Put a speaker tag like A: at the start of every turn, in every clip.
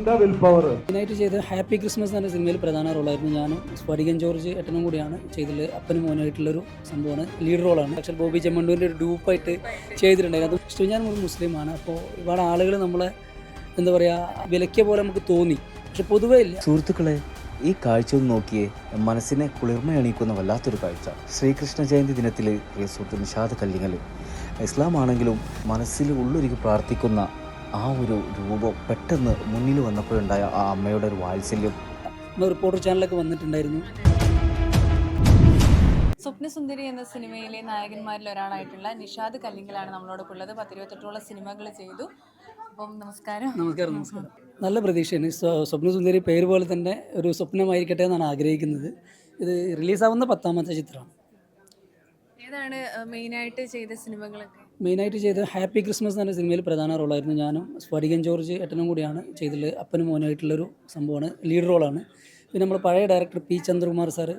A: എന്താ will power
B: മെയിനായിട്ട് ചെയ്ത് ഹാപ്പി ക്രിസ്മസ് എന്ന സിനിമയിൽ പ്രധാന റോളായിരുന്നു. ഞാൻ സ്ഫടികൻ ജോർജ് ഏട്ടനും കൂടിയാണ് ചെയ്തത്. അപ്പനും മോനായിട്ടുള്ളൊരു സംഭവമാണ്. ലീഡ് റോളാണ് പക്ഷേ ബോബി ചെമ്മണ്ടൂരിന്റെ ഒരു ഡൂപ്പായിട്ട് ചെയ്തിട്ടുണ്ടായിരുന്നു അത് ഇഷ്ടം ഞാൻ ഒരു മുസ്ലിമാണ് അപ്പോൾ ഒരുപാട് ആളുകൾ നമ്മളെ എന്താ പറയുക വിലക്കിയ പോലെ നമുക്ക് തോന്നി. പക്ഷെ പൊതുവേ ഇല്ല.
C: സുഹൃത്തുക്കളെ ഈ കാഴ്ച ഒന്ന് നോക്കിയേ. മനസ്സിനെ കുളിർമയണിയിക്കുന്ന വല്ലാത്തൊരു കാഴ്ച. ശ്രീകൃഷ്ണ ജയന്തി ദിനത്തിൽ പ്രിയ സുഹൃത്ത് നിഷാദ് കല്ലിങ്ങൽ ഇസ്ലാം ആണെങ്കിലും മനസ്സിൽ ഉള്ളൊരുക്കി പ്രാർത്ഥിക്കുന്ന ആ ഒരു രൂപം പെട്ടെന്ന് മുന്നിൽ വന്നപ്പോഴുണ്ടായ ആ അമ്മയുടെ ഒരു വാത്സല്യം.
B: നമ്മൾ റിപ്പോർട്ടർ ചാനലൊക്കെ വന്നിട്ടുണ്ടായിരുന്നു.
D: സ്വപ്നസുന്ദരി എന്ന സിനിമയിലെ നായകന്മാരിൽ ഒരാളായിട്ടുള്ള നിഷാദ് കല്ലിങ്കലാണ് നമ്മളോടൊപ്പം ഉള്ളത് പത്തിരുപത്തെട്ടോളം സിനിമകൾ ചെയ്തു. അപ്പം നമസ്കാരം.
B: നമസ്കാരം നമസ്കാരം. നല്ല പ്രതീക്ഷയാണ്. സ്വപ്നസുന്ദരി പേര് പോലെ തന്നെ ഒരു സ്വപ്നമായിരിക്കട്ടെ എന്നാണ് ആഗ്രഹിക്കുന്നത്. ഇത് റിലീസാവുന്ന പത്താമത്തെ ചിത്രമാണ്.
D: ഏതാണ് മെയിനായിട്ട് ചെയ്ത സിനിമകളൊക്കെ?
B: മെയിനായിട്ട് ചെയ്ത ഹാപ്പി ക്രിസ്മസ് എന്ന സിനിമയിൽ പ്രധാന റോളായിരുന്നു. ഞാനും സ്ഫടികൻ ജോർജ് ഏട്ടനും കൂടിയാണ് ചെയ്തിട്ടുള്ളത് അപ്പനും മോനായിട്ടുള്ളൊരു സംഭവമാണ്. ലീഡ് റോളാണ് പിന്നെ നമ്മൾ പഴയ ഡയറക്ടർ പി ചന്ദ്രകുമാർ സാർ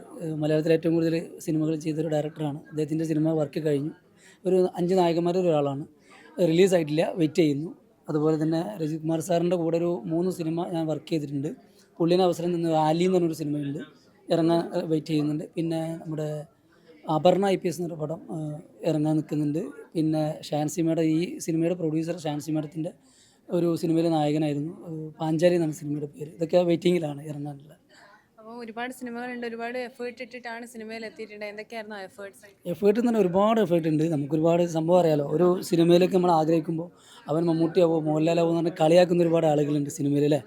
B: മലയാളത്തിൽ ഏറ്റവും കൂടുതൽ സിനിമകൾ ചെയ്തൊരു ഡയറക്ടറാണ് അദ്ദേഹത്തിന്റെ സിനിമ വർക്ക് കഴിഞ്ഞു. ഒരു അഞ്ച് നായകന്മാരിൽ ഒരാളാണ്. റിലീസായിട്ടില്ല വെയിറ്റ് ചെയ്യുന്നു. അതുപോലെ തന്നെ രജിത് കുമാർ സാറിന്റെ കൂടെ ഒരു മൂന്ന് സിനിമ ഞാൻ വർക്ക് ചെയ്തിട്ടുണ്ട്. പുള്ളിന് അവസരം നിന്ന് ആലി എന്ന് പറഞ്ഞൊരു സിനിമയുണ്ട്. ഇറങ്ങാൻ വെയിറ്റ് ചെയ്യുന്നുണ്ട്. പിന്നെ നമ്മുടെ അപർണ ഐ പി എസ് എന്നൊരു പടം ഇറങ്ങാൻ നിൽക്കുന്നുണ്ട്. പിന്നെ ഷാൻസിമയുടെ ഈ സിനിമയുടെ പ്രൊഡ്യൂസർ ഷാൻസി മേഡത്തിന്റെ ഒരു സിനിമയിലെ നായകനായിരുന്നു. പാഞ്ചാലി എന്നാണ് സിനിമയുടെ പേര്. ഇതൊക്കെ വെയിറ്റിങ്ങിലാണ് ഇറങ്ങാനുള്ള
D: അപ്പോൾ ഒരുപാട് സിനിമകളുണ്ട്. ഒരുപാട് എഫേർട്ട് ഇട്ടിട്ടാണ് സിനിമയിൽ എത്തിയിട്ടുണ്ട്. എന്തൊക്കെയായിരുന്നു എഫേർട്ട്സ്
B: എഫേർട്ട് പറഞ്ഞാൽ ഒരുപാട് എഫേർട്ട് ഉണ്ട്. നമുക്ക് ഒരുപാട് സംഭവം അറിയാലോ. ഒരു സിനിമയിലേക്ക് നമ്മൾ ആഗ്രഹിക്കുമ്പോൾ അവൻ മമ്മൂട്ടിയാവോ മോഹൻലാലാവോ എന്ന് പറഞ്ഞാൽ കളിയാക്കുന്ന ഒരുപാട് ആളുകളുണ്ട് സിനിമയിൽ അല്ലേ?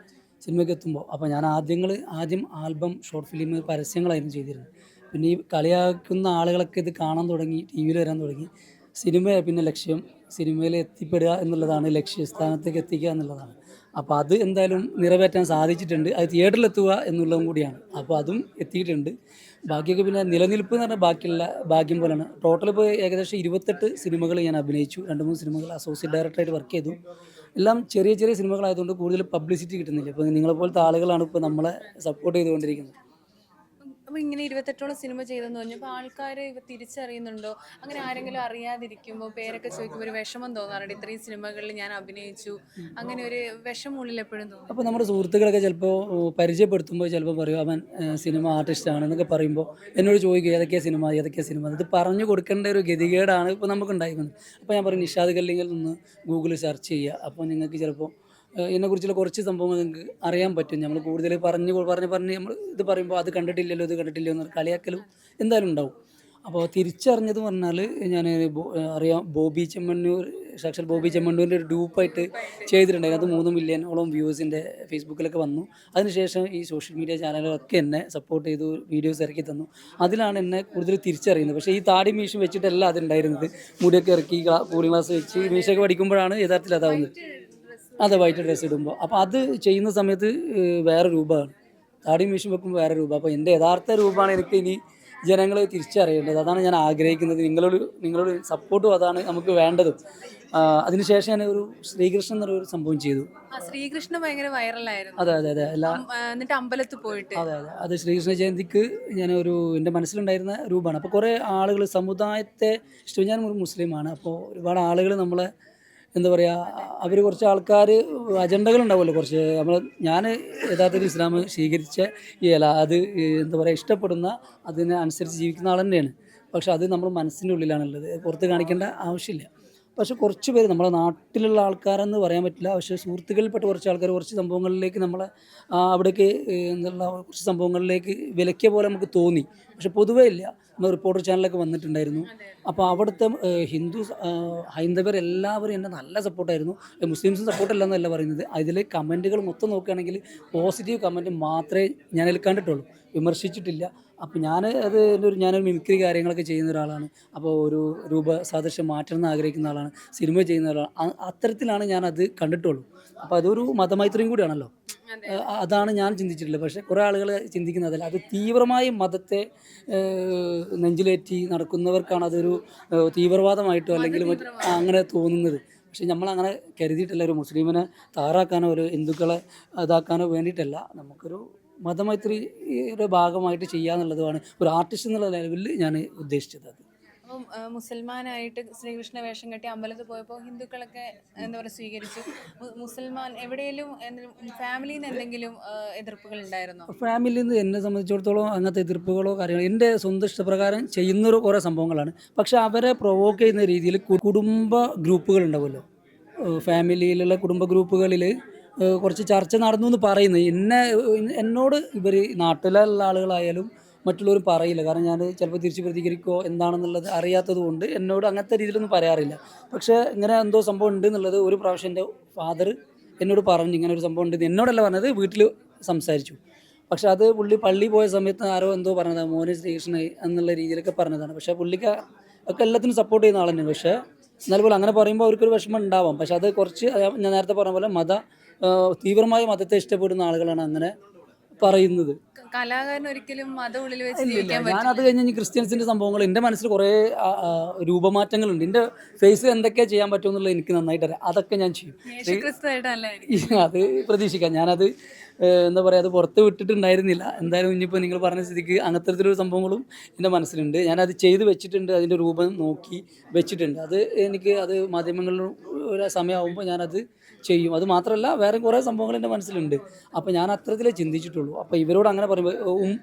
B: സിനിമയ്ക്ക് എത്തുമ്പോൾ. അപ്പോൾ ഞാൻ ആദ്യങ്ങൾ ആദ്യം ആൽബം ഷോർട്ട് ഫിലിം പരസ്യങ്ങളായിരുന്നു ചെയ്തിരുന്നത്. പിന്നെ ഈ കളിയാക്കുന്ന ആളുകളൊക്കെ ഇത് കാണാൻ തുടങ്ങി ടി വിയിൽ വരാൻ തുടങ്ങി. സിനിമ പിന്നെ ലക്ഷ്യം സിനിമയിൽ എത്തിപ്പെടുക എന്നുള്ളതാണ് ലക്ഷ്യസ്ഥാനത്തേക്ക് എത്തിക്കുക എന്നുള്ളതാണ്. അപ്പോൾ അത് എന്തായാലും നിറവേറ്റാൻ സാധിച്ചിട്ടുണ്ട്. അത് തിയേറ്ററിൽ എത്തുക എന്നുള്ളതും കൂടിയാണ്. അപ്പോൾ അതും എത്തിയിട്ടുണ്ട്. ബാക്കിയൊക്കെ പിന്നെ നിലനിൽപ്പ് എന്ന് പറഞ്ഞാൽ ബാക്കിയുള്ള ഭാഗ്യം പോലെയാണ്. ടോട്ടൽ ഇപ്പോൾ ഏകദേശം ഇരുപത്തെട്ട് സിനിമകൾ ഞാൻ അഭിനയിച്ചു. രണ്ട് മൂന്ന് സിനിമകൾ അസോസിയേറ്റ് ഡയറക്ടറായിട്ട് വർക്ക് ചെയ്തു. എല്ലാം ചെറിയ ചെറിയ സിനിമകളായതുകൊണ്ട് കൂടുതൽ പബ്ലിസിറ്റി കിട്ടുന്നില്ല. ഇപ്പോൾ നിങ്ങളെ പോലത്തെ ആളുകളാണ് ഇപ്പോൾ നമ്മളെ സപ്പോർട്ട് ചെയ്തുകൊണ്ടിരിക്കുന്നത്.
D: അപ്പോൾ ഇങ്ങനെ ഇരുപത്തെട്ടോളം സിനിമ ചെയ്തെന്ന് പറഞ്ഞപ്പോൾ ആൾക്കാർ ഇവ തിരിച്ചറിയുന്നുണ്ടോ? അങ്ങനെ ആരെങ്കിലും അറിയാതിരിക്കുമ്പോൾ പേരൊക്കെ ചോദിക്കുമ്പോൾ ഒരു വിഷമം തോന്നാറുണ്ട്. ഇത്രയും സിനിമകളിൽ ഞാൻ അഭിനയിച്ചു. അങ്ങനെ ഒരു വിഷമം ഉള്ളിൽ എപ്പോഴും തോന്നും.
B: അപ്പോൾ നമ്മുടെ സുഹൃത്തുക്കളൊക്കെ ചിലപ്പോൾ പരിചയപ്പെടുത്തുമ്പോൾ ചിലപ്പോൾ പറയും അവൻ സിനിമ ആർട്ടിസ്റ്റ് ആണ് എന്നൊക്കെ പറയുമ്പോൾ എന്നോട് ചോദിക്കും ഏതൊക്കെയാ സിനിമ? ഏതൊക്കെയാ സിനിമ? ഇത് പറഞ്ഞു കൊടുക്കേണ്ട ഒരു ഗതികേടാണ് ഇപ്പോൾ നമുക്ക് ഉണ്ടായിരിക്കുന്നത് അപ്പോൾ ഞാൻ പറയും നിഷാദ് കല്ലിങ്ങിൽ നിന്ന് ഗൂഗിളിൽ സെർച്ച് ചെയ്യുക. അപ്പോൾ നിങ്ങൾക്ക് ചിലപ്പോൾ ഇതിനെക്കുറിച്ചുള്ള കുറച്ച് സംഭവങ്ങൾ നിങ്ങൾക്ക് അറിയാൻ പറ്റും. നമ്മൾ കൂടുതൽ പറഞ്ഞ് പറഞ്ഞ് പറഞ്ഞ് നമ്മൾ ഇത് പറയുമ്പോൾ അത് കണ്ടിട്ടില്ലല്ലോ ഇത് കണ്ടിട്ടില്ലോ എന്ന് കളിയാക്കലും എന്തായാലും ഉണ്ടാവും. അപ്പോൾ തിരിച്ചറിഞ്ഞത് പറഞ്ഞാൽ ഞാൻ അറിയാം ബോബി ചെമ്മണ്ണൂർ സാക്ഷാൽ ബോബി ചെമ്മണ്ണൂരിന്റെ ഒരു ഡ്യൂപ്പായിട്ട് ചെയ്തിട്ടുണ്ടായിരുന്നു. അത് മൂന്ന് മില്യണോളം വ്യൂസിന്റെ ഫേസ്ബുക്കിലൊക്കെ വന്നു. അതിനുശേഷം ഈ സോഷ്യൽ മീഡിയ ചാനലുകളൊക്കെ എന്നെ സപ്പോർട്ട് ചെയ്തു വീഡിയോസ് ഇറക്കി തന്നു. അതിലാണ് എന്നെ കൂടുതൽ തിരിച്ചറിയുന്നത്. പക്ഷേ ഈ താടി മീശ വെച്ചിട്ടല്ല അതുണ്ടായിരുന്നത് മുടിയൊക്കെ ഇറക്കി കൂളിംഗ് ക്ലാസ് വെച്ച് മീശയൊക്കെ പഠിക്കുമ്പോഴാണ് യഥാർത്ഥത്തിൽ അതാവുന്നത്. അതെ വൈറ്റ് ഡ്രസ്സ് ഇടുമ്പോൾ അപ്പോൾ അത് ചെയ്യുന്ന സമയത്ത് വേറെ രൂപമാണ്. താടി മീശ വെക്കുമ്പോൾ വേറെ രൂപം. അപ്പോൾ എന്റെ യഥാർത്ഥ രൂപമാണ് എനിക്ക് ഇനി ജനങ്ങൾ തിരിച്ചറിയേണ്ടത്. അതാണ് ഞാൻ ആഗ്രഹിക്കുന്നത്. നിങ്ങളൊരു നിങ്ങളൊരു സപ്പോർട്ടും അതാണ് നമുക്ക് വേണ്ടത്. അതിനുശേഷം ഞാൻ ഒരു ശ്രീകൃഷ്ണൻ എന്നൊരു സംഭവം ചെയ്തു.
D: ശ്രീകൃഷ്ണൻ ശ്രീകൃഷ്ണ ഭയങ്കര വൈറലായിരുന്നു.
B: അതെ അതെ അതെ. എല്ലാ
D: എന്നിട്ട് അമ്പലത്തിൽ പോയിട്ട്.
B: അതെ അതെ. അത് ശ്രീകൃഷ്ണ ജയന്തിക്ക് ഞാൻ ഒരു എന്റെ മനസ്സിലുണ്ടായിരുന്ന രൂപമാണ്. അപ്പോൾ കുറേ ആളുകൾ സമുദായത്തെ ഇഷ്ടം ഞാൻ ഒരു മുസ്ലിമാണ്. അപ്പോൾ ഒരുപാട് ആളുകൾ നമ്മളെ എന്താ പറയുക അവർ കുറച്ച് ആൾക്കാർ അജണ്ടകൾ ഉണ്ടാവുമല്ലോ. കുറച്ച് നമ്മൾ ഞാൻ യഥാർത്ഥത്തിൽ ഇസ്ലാം സ്വീകരിച്ച ഈ അല്ല അത് എന്താ പറയുക ഇഷ്ടപ്പെടുന്ന അതിനനുസരിച്ച് ജീവിക്കുന്ന ആൾ തന്നെയാണ്. പക്ഷെ അത് നമ്മൾ മനസ്സിന്റെ ഉള്ളിലാണുള്ളത്. പുറത്ത് കാണിക്കേണ്ട ആവശ്യമില്ല. പക്ഷെ കുറച്ച് പേര് നമ്മുടെ നാട്ടിലുള്ള ആൾക്കാരെന്ന് പറയാൻ പറ്റില്ല. പക്ഷേ സുഹൃത്തുക്കളിൽപ്പെട്ട കുറച്ച് ആൾക്കാർ കുറച്ച് സംഭവങ്ങളിലേക്ക് നമ്മളെ അവിടേക്ക് എന്നുള്ള കുറച്ച് സംഭവങ്ങളിലേക്ക് വിലക്കിയ പോലെ നമുക്ക് തോന്നി. പക്ഷെ പൊതുവേ ഇല്ല. നമ്മൾ റിപ്പോർട്ടർ ചാനലൊക്കെ വന്നിട്ടുണ്ടായിരുന്നു. അപ്പോൾ അവിടുത്തെ ഹിന്ദു ഹൈന്ദവർ എല്ലാവരും എന്നെ നല്ല സപ്പോർട്ടായിരുന്നു. മുസ്ലിംസും സപ്പോർട്ടല്ല എന്നല്ല പറയുന്നത്. അതിൽ കമന്റുകൾ മൊത്തം നോക്കുകയാണെങ്കിൽ പോസിറ്റീവ് കമന്റ് മാത്രമേ ഞാൻ കണ്ടിട്ടുള്ളൂ. വിമർശിച്ചിട്ടില്ല. അപ്പോൾ ഞാൻ അത് എന്റെ ഒരു ഞാനൊരു മിമിക്രി കാര്യങ്ങളൊക്കെ ചെയ്യുന്ന ഒരാളാണ്. അപ്പോൾ ഒരു രൂപ സാദൃശ്യം മാറ്റണം എന്ന് ആഗ്രഹിക്കുന്ന ആളാണ്. സിനിമ ചെയ്യുന്ന ഒരാളാണ്. അത്തരത്തിലാണ് ഞാൻ അത് കണ്ടിട്ടുള്ളൂ. അപ്പോൾ അതൊരു മതമൈത്രിയും കൂടിയാണല്ലോ. അതാണ് ഞാൻ ചിന്തിച്ചിട്ടുള്ളത്. പക്ഷേ കുറേ ആളുകൾ ചിന്തിക്കുന്നതല്ല അത് തീവ്രമായി മതത്തെ നെഞ്ചിലേറ്റി നടക്കുന്നവർക്കാണ് അതൊരു തീവ്രവാദമായിട്ടോ അല്ലെങ്കിൽ അങ്ങനെ തോന്നുന്നത്. പക്ഷെ നമ്മൾ അങ്ങനെ കരുതിയിട്ടല്ല. ഒരു മുസ്ലിമിനെ താറാക്കാനോ ഒരു ഹിന്ദുക്കളെ ഇതാക്കാനോ വേണ്ടിയിട്ടല്ല. നമുക്കൊരു മതമൈത്രിയുടെ ഭാഗമായിട്ട് ചെയ്യാന്നുള്ളതുമാണ് ഒരു ആർട്ടിസ്റ്റ് എന്നുള്ള ലെവലിൽ ഞാൻ ഉദ്ദേശിച്ചത് അത്.
D: അപ്പം മുസൽമാനായിട്ട് ശ്രീകൃഷ്ണ വേഷം കെട്ടി അമ്പലത്തിൽ പോയപ്പോൾ ഹിന്ദുക്കളൊക്കെ എന്താ പറയുക സ്വീകരിച്ചു. മുസൽമാൻ എവിടെയെങ്കിലും ഫാമിലിയിൽ നിന്ന് എന്തെങ്കിലും എതിർപ്പുകൾ ഉണ്ടായിരുന്നു?
B: ഫാമിലിയിൽ നിന്ന് എന്നെ സംബന്ധിച്ചിടത്തോളം അങ്ങനത്തെ എതിർപ്പുകളോ കാര്യങ്ങളോ എന്റെ സ്വന്തം ഇഷ്ടപ്രകാരം ചെയ്യുന്ന കുറേ സംഭവങ്ങളാണ്. പക്ഷെ അവരെ പ്രൊവോക്ക് ചെയ്യുന്ന രീതിയിൽ കുടുംബ ഗ്രൂപ്പുകൾ ഉണ്ടാവുമല്ലോ. ഫാമിലിയിലുള്ള കുടുംബ ഗ്രൂപ്പുകളിൽ കുറച്ച് ചർച്ച നടന്നു എന്ന് പറയുന്നത് എന്നെ എന്നോട് ഇവർ നാട്ടിലുള്ള ആളുകളായാലും മറ്റുള്ളവർ പറയില്ല. കാരണം ഞാൻ ചിലപ്പോൾ തിരിച്ച് പ്രതികരിക്കുമോ എന്താണെന്നുള്ളത് അറിയാത്തത് കൊണ്ട് എന്നോട് അങ്ങനത്തെ രീതിയിലൊന്നും പറയാറില്ല. പക്ഷേ ഇങ്ങനെ എന്തോ സംഭവം ഉണ്ട് എന്നുള്ളത് ഒരു പ്രാവശ്യം എന്റെ ഫാദർ എന്നോട് പറഞ്ഞു ഇങ്ങനെ ഒരു സംഭവം ഉണ്ട് എന്ന് എന്നോടല്ല പറഞ്ഞത് വീട്ടിൽ സംസാരിച്ചു. പക്ഷെ അത് പുള്ളി പള്ളി പോയ സമയത്ത് ആരോ എന്തോ പറഞ്ഞതാണ് മോന് ശ്രീകൃഷ്ണ എന്നുള്ള രീതിയിലൊക്കെ പറഞ്ഞതാണ്. പക്ഷേ പുള്ളിക്ക് ഒക്കെ എല്ലാത്തിനും സപ്പോർട്ട് ചെയ്യുന്ന തന്നെയാണ് പക്ഷേ എന്നാലും പോലെ അങ്ങനെ പറയുമ്പോൾ അവർക്കൊരു വിഷമം ഉണ്ടാവാം. പക്ഷെ അത് കുറച്ച് ഞാൻ നേരത്തെ പറഞ്ഞ പോലെ മത തീവ്രമായ മതത്തെ ഇഷ്ടപ്പെടുന്ന ആളുകളാണ് അങ്ങനെ പറയുന്നത്.
D: കലാകാരൻ ഒരിക്കലും മതം ഉള്ളിൽ വെച്ച്
B: ഇല്ല, ഞാൻ അത് കഴിഞ്ഞ് ക്രിസ്ത്യൻസിന്റെ സംഭവങ്ങൾ എന്റെ മനസ്സിൽ കുറേ രൂപമാറ്റങ്ങളുണ്ട്. എന്റെ ഫേസിൽ എന്തൊക്കെയാ ചെയ്യാൻ പറ്റുമെന്നുള്ളത് എനിക്ക് നന്നായിട്ട് അറിയാം. അതൊക്കെ ഞാൻ ചെയ്യും. അത് പ്രതീക്ഷിക്കാം. ഞാനത് എന്താ പറയുക അത് പുറത്ത് വിട്ടിട്ടുണ്ടായിരുന്നില്ല. എന്തായാലും ഇനിയിപ്പോൾ നിങ്ങൾ പറഞ്ഞ സ്ഥിതിക്ക് അങ്ങനത്തെ ഒരു സംഭവങ്ങളും എന്റെ മനസ്സിലുണ്ട്. ഞാനത് ചെയ്ത് വെച്ചിട്ടുണ്ട് അതിന്റെ രൂപം നോക്കി വെച്ചിട്ടുണ്ട്. അത് എനിക്ക് അത് മാധ്യമങ്ങളിൽ ഒരു സമയമാകുമ്പോൾ ഞാനത് ചെയ്യും. അത് മാത്രമല്ല വേറെ കുറേ സംഭവങ്ങൾ എന്റെ മനസ്സിലുണ്ട്. അപ്പോൾ ഞാൻ അത്തരത്തിലേ ചിന്തിച്ചിട്ടുള്ളൂ. അപ്പോൾ ഇവരോട് അങ്ങനെ പറയുമ്പോൾ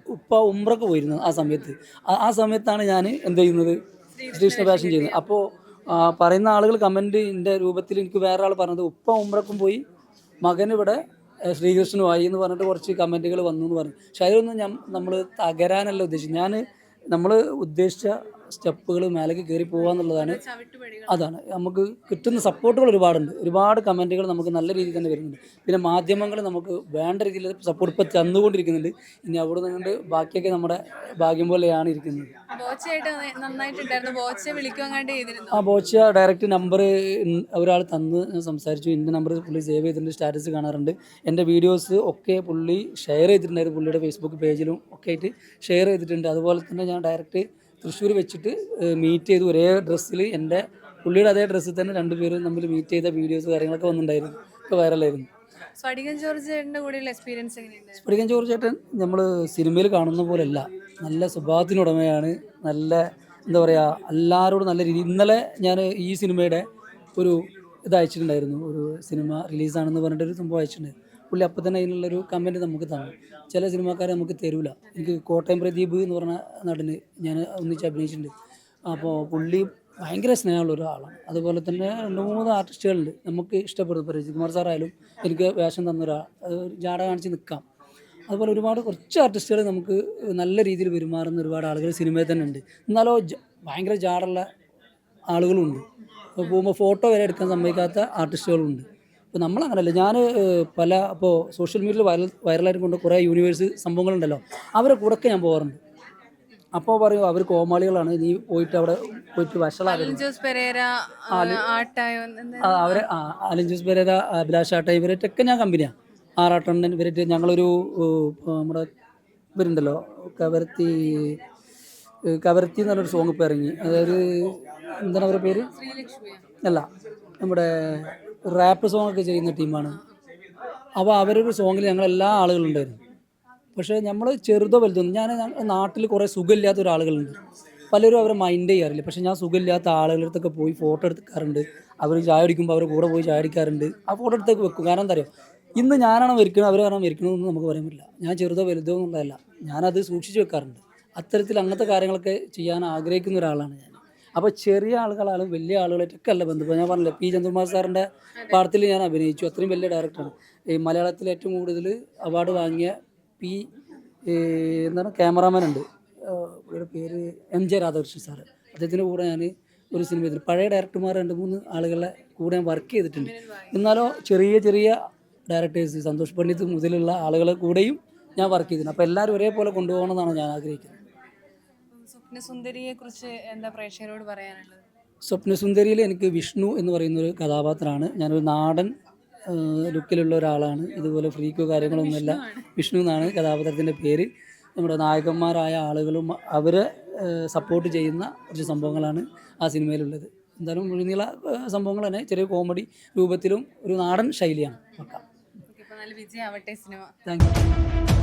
B: ഉപ്പ ഉമ്രക്ക് പോയിരുന്നു ആ സമയത്ത്. ആ- സമയത്താണ് ഞാൻ എന്ത് ചെയ്യുന്നത്? ശ്രീകൃഷ്ണ ഭാഷം ചെയ്യുന്നത്. അപ്പോൾ പറയുന്ന ആളുകൾ കമന്റ് എന്റെ രൂപത്തിൽ എനിക്ക് വേറെ ആൾ പറഞ്ഞത് ഉപ്പ ഉമ്രക്കും പോയി മകനിവിടെ ശ്രീകൃഷ്ണനുമായി എന്ന് പറഞ്ഞിട്ട് കുറച്ച് കമന്റുകൾ വന്നു എന്ന് പറഞ്ഞു. പക്ഷെ അതിലൊന്നും ഞാൻ നമ്മൾ തകരാനല്ല ഉദ്ദേശിച്ചത്. ഞാൻ നമ്മൾ ഉദ്ദേശിച്ച സ്റ്റെപ്പുകൾ മേലേക്ക് കയറി പോകുക എന്നുള്ളതാണ് അതാണ്. നമുക്ക് കിട്ടുന്ന സപ്പോർട്ടുകൾ ഒരുപാടുണ്ട്. ഒരുപാട് കമന്റുകൾ നമുക്ക് നല്ല രീതിയിൽ തന്നെ വരുന്നുണ്ട്. പിന്നെ മാധ്യമങ്ങൾ നമുക്ക് വേണ്ട രീതിയിൽ സപ്പോർട്ട് ഇപ്പോൾ തന്നുകൊണ്ടിരിക്കുന്നുണ്ട്. ഇനി അവിടെ നിന്നുകൊണ്ട് ബാക്കിയൊക്കെ നമ്മുടെ ഭാഗ്യം പോലെയാണ് ഇരിക്കുന്നത്. ആ ബോച്ച ഡയറക്റ്റ് നമ്പർ ഒരാൾ തന്ന് ഞാൻ സംസാരിച്ചു. എന്റെ നമ്പർ പുള്ളി സേവ് ചെയ്തിട്ടുണ്ട് സ്റ്റാറ്റസ് കാണാറുണ്ട്. എന്റെ വീഡിയോസ് ഒക്കെ പുള്ളി ഷെയർ ചെയ്തിട്ടുണ്ടായിരുന്നു പുള്ളിയുടെ ഫേസ്ബുക്ക് പേജിലും ഒക്കെ ആയിട്ട് ഷെയർ ചെയ്തിട്ടുണ്ട്. അതുപോലെ തന്നെ ഞാൻ ഡയറക്റ്റ് തൃശ്ശൂർ വെച്ചിട്ട് മീറ്റ് ചെയ്തു ഒരേ ഡ്രസ്സിൽ എന്റെ പുള്ളിയുടെ അതേ ഡ്രസ്സിൽ തന്നെ രണ്ടുപേരും തമ്മിൽ മീറ്റ് ചെയ്ത വീഡിയോസ് കാര്യങ്ങളൊക്കെ വന്നിട്ടുണ്ടായിരുന്നു. ഒക്കെ വൈറലായിരുന്നു
D: സ്ഫടികൻ ജോർജ് കൂടെയുള്ള എക്സ്പീരിയൻസ് എങ്ങനെയുണ്ട്?
B: സ്ഫടികൻ ജോർജ് ചേട്ടൻ നമ്മൾ സിനിമയിൽ കാണുന്ന പോലെയല്ല. നല്ല സ്വഭാവത്തിനുടമയാണ്. നല്ല എന്താ പറയുക എല്ലാവരോടും നല്ല രീതി ഇന്നലെ ഞാൻ ഈ സിനിമയുടെ ഒരു ഇത് അയച്ചിട്ടുണ്ടായിരുന്നു. ഒരു സിനിമ റിലീസാണെന്ന് പറഞ്ഞിട്ടൊരു സംഭവം അയച്ചിട്ടുണ്ടായിരുന്നു. പുള്ളി അപ്പം തന്നെ അതിനുള്ളൊരു കമന്റ് നമുക്ക് തന്നു. ചില സിനിമാക്കാരെ നമുക്ക് തരൂല. എനിക്ക് കോട്ടയം പ്രദീപ് എന്ന് പറഞ്ഞ നടന് ഞാൻ ഒന്നിച്ച് അഭിനയിച്ചിട്ടുണ്ട്. അപ്പോൾ പുള്ളി ഭയങ്കര സ്നേഹമുള്ള ഒരാളാണ്. അതുപോലെ തന്നെ രണ്ട് മൂന്ന് ആർട്ടിസ്റ്റുകളുണ്ട് നമുക്ക് ഇഷ്ടപ്പെടും. ഇപ്പോൾ രജികുമാർ സാറായാലും എനിക്ക് വേഷം തന്ന ഒരാൾ ജാട കാണിച്ച് നിൽക്കാം അതുപോലെ ഒരുപാട് കുറച്ച് ആർട്ടിസ്റ്റുകൾ നമുക്ക് നല്ല രീതിയിൽ പെരുമാറുന്ന ഒരുപാട് ആളുകൾ സിനിമയിൽ തന്നെ ഉണ്ട്. എന്നാലോ ഭയങ്കര ജാടുള്ള ആളുകളുണ്ട്. പോകുമ്പോൾ ഫോട്ടോ വരെ എടുക്കാൻ സമ്മതിക്കാത്ത ആർട്ടിസ്റ്റുകളുണ്ട് അപ്പോൾ നമ്മളങ്ങനല്ല. ഞാൻ പല ഇപ്പോൾ സോഷ്യൽ മീഡിയയിൽ വൈറൽ വൈറലായിട്ട് കൊണ്ട് കുറേ യൂണിവേഴ്സ് സംഭവങ്ങളുണ്ടല്ലോ. അവരെ കൂടെയൊക്കെ ഞാൻ പോകാറുണ്ട് അപ്പോൾ പറയും അവർ കോമാളികളാണ്. നീ പോയിട്ട് അവിടെ പോയിട്ട് അവരെ അലിൻ ജോസ് പെരേര അഭിലാഷ് ആട്ട ഇവരായിട്ടൊക്കെ ഞാൻ കമ്പനിയാണ് ആറാട്ടണ്ണൻ ഇവരായിട്ട് ഞങ്ങളൊരു നമ്മുടെ ഇവരുണ്ടല്ലോ കവരത്തി കവരത്തി എന്ന് പറഞ്ഞൊരു സോങ് ഇപ്പോൾ ഇറങ്ങി. അതായത് എന്താണ് അവരുടെ പേര്? അല്ല നമ്മുടെ റാപ്പ് സോങ് ഒക്കെ ചെയ്യുന്ന ടീമാണ്. അപ്പോൾ അവരൊരു സോങ്ങിൽ ഞങ്ങൾ എല്ലാ ആളുകളും ഉണ്ടായിരുന്നു. പക്ഷേ നമ്മൾ ചെറുതോ വലുതൊന്നും ഞാൻ നാട്ടിൽ കുറേ സുഖമില്ലാത്ത ഒരാളുകളുണ്ട് പലരും അവരെ മൈൻഡ് ചെയ്യാറില്ല. പക്ഷേ ഞാൻ സുഖമില്ലാത്ത ആളുകളുടെ അടുത്തൊക്കെ പോയി ഫോട്ടോ എടുക്കാറുണ്ട്. അവർ ചായ അടിക്കുമ്പോൾ അവരുടെ കൂടെ പോയി ചായ അടിക്കാറുണ്ട് ആ ഫോട്ടോ എടുത്തേക്ക് വെക്കും. കാരണം എന്താ അറിയോ? ഇന്ന് ഞാനാണ് മരിക്കണത്? അവർ കാരണം മരിക്കണമെന്ന് നമുക്ക് പറയാൻ പറ്റില്ല. ഞാൻ ചെറുതോ വലുതോ എന്നുള്ളതല്ല ഞാനത് സൂക്ഷിച്ച് വെക്കാറുണ്ട്. അത്തരത്തിൽ അങ്ങനത്തെ കാര്യങ്ങളൊക്കെ ചെയ്യാൻ ആഗ്രഹിക്കുന്ന ഒരാളാണ് ഞാൻ. അപ്പോൾ ചെറിയ ആളുകളാലും വലിയ ആളുകളായിട്ടൊക്കെ അല്ല ബന്ധപ്പെട്ട് ഞാൻ പറഞ്ഞില്ല പി. ചന്ദ്രകുമാർ സാറിന്റെ പാടത്തിൽ ഞാൻ അഭിനയിച്ചു. അത്രയും വലിയ ഡയറക്ടറാണ് ഈ മലയാളത്തിൽ ഏറ്റവും കൂടുതൽ അവാർഡ് വാങ്ങിയ പി എന്താണ് ക്യാമറാമാൻ ഉണ്ട്. പേര് എം. ജെ. രാധാകൃഷ്ണൻ സാറ്. അദ്ദേഹത്തിന്റെ കൂടെ ഞാൻ ഒരു സിനിമ ചെയ്തിട്ടുണ്ട്. പഴയ ഡയറക്ടർമാർ രണ്ട് മൂന്ന് ആളുകളെ കൂടെ ഞാൻ വർക്ക് ചെയ്തിട്ടുണ്ട്. എന്നാലോ ചെറിയ ചെറിയ ഡയറക്ടേഴ്സ് സന്തോഷ് പണ്ഡിത് മുതലുള്ള ആളുകളെ കൂടെയും ഞാൻ വർക്ക് ചെയ്തിട്ടുണ്ട്. അപ്പോൾ എല്ലാവരും ഒരേപോലെ കൊണ്ടുപോകണമെന്നാണ് ഞാൻ ആഗ്രഹിക്കുന്നത്.
D: സ്വപ്നസുന്ദരിയെ കുറിച്ച് എന്താ പ്രേക്ഷകരോട് പറയാനുള്ളത്?
B: സ്വപ്നസുന്ദരിയിൽ എനിക്ക് വിഷ്ണു എന്ന് പറയുന്ന ഒരു കഥാപാത്രമാണ്. ഞാനൊരു നാടൻ ലുക്കിലുള്ള ഒരാളാണ്. ഇതുപോലെ ഫ്രീക്കോ കാര്യങ്ങളൊന്നുമില്ല വിഷ്ണു എന്നാണ് കഥാപാത്രത്തിന്റെ പേര്. നമ്മുടെ നായകന്മാരായ ആളുകളും അവരെ സപ്പോർട്ട് ചെയ്യുന്ന കുറച്ച് സംഭവങ്ങളാണ് ആ സിനിമയിലുള്ളത്. എന്തായാലും മുഴുനീള സംഭവങ്ങൾ തന്നെ. ചെറിയ കോമഡി രൂപത്തിലും ഒരു നാടൻ ശൈലിയാണ്. പക്ക
D: നല്ല വിജയമാവട്ടെ സിനിമ.
B: Thank you.